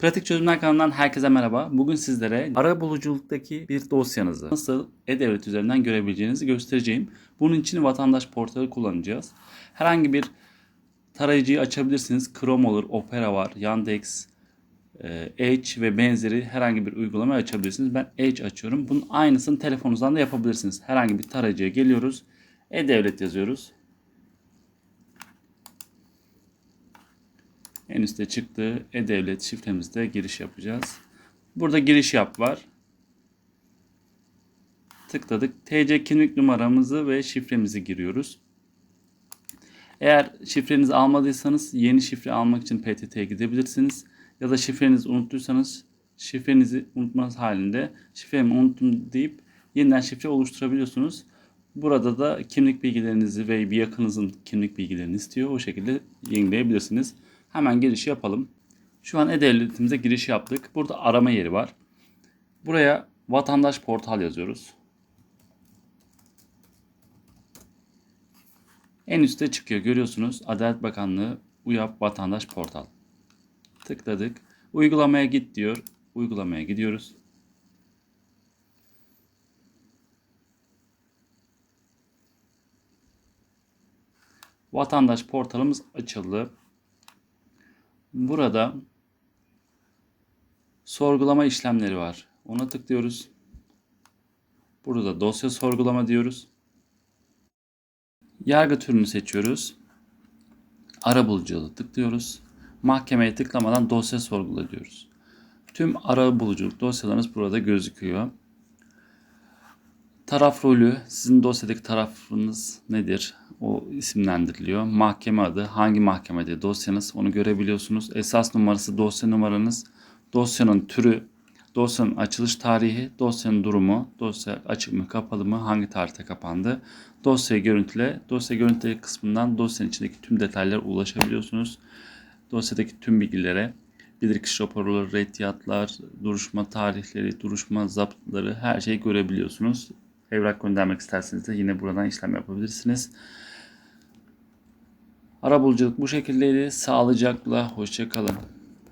Pratik Çözümler kanalından herkese merhaba. Bugün sizlere ara buluculuktaki bir dosyanızı nasıl e-devlet üzerinden görebileceğinizi göstereceğim. Bunun için vatandaş portalı kullanacağız. Herhangi bir tarayıcıyı açabilirsiniz. Chrome olur, Opera var, Yandex, e, Edge ve benzeri herhangi bir uygulama açabilirsiniz. Ben Edge açıyorum. Bunun aynısını telefonunuzdan da yapabilirsiniz. Herhangi bir tarayıcıya geliyoruz. E-Devlet yazıyoruz. En üstte çıktı. E-Devlet şifremizde giriş yapacağız. Burada giriş yap var. Tıkladık. TC kimlik numaramızı ve şifremizi giriyoruz. Eğer şifrenizi almadıysanız yeni şifre almak için PTT'ye gidebilirsiniz. Ya da şifrenizi unuttuysanız şifrenizi unutmanız halinde şifremi unuttum deyip yeniden şifre oluşturabiliyorsunuz. Burada da kimlik bilgilerinizi ve bir yakınızın kimlik bilgilerini istiyor. O şekilde yenileyebilirsiniz. Hemen giriş yapalım. Şu an E-Devletimize giriş yaptık. Burada arama yeri var. Buraya vatandaş portal yazıyoruz. En üstte çıkıyor görüyorsunuz. Adalet Bakanlığı UYAP Vatandaş Portal. Tıkladık. Uygulamaya git diyor. Uygulamaya gidiyoruz. Vatandaş portalımız açıldı. Burada sorgulama işlemleri var. Ona tıklıyoruz. Burada dosya sorgulama diyoruz. Yargı türünü seçiyoruz. Ara buluculuğu tıklıyoruz. Mahkemeye tıklamadan dosya sorgula diyoruz. Tüm ara buluculuk dosyalarınız burada gözüküyor. Taraf rolü, sizin dosyadaki tarafınız nedir? O isimlendiriliyor. Mahkeme adı, hangi mahkemede dosyanız onu görebiliyorsunuz. Esas numarası, dosya numaranız, dosyanın türü, dosyanın açılış tarihi, dosyanın durumu, dosya açık mı kapalı mı, hangi tarihte kapandı, dosyayı görüntüle, dosya görüntüle kısmından dosyanın içindeki tüm detaylara ulaşabiliyorsunuz. Dosyadaki tüm bilgilere, bilirkişi raporları, reddiyatlar, duruşma tarihleri, duruşma zaptları her şeyi görebiliyorsunuz. Evrak göndermek isterseniz de yine buradan işlem yapabilirsiniz. Arabuluculuk bu şekildeydi. Sağlıcakla, hoşçakalın.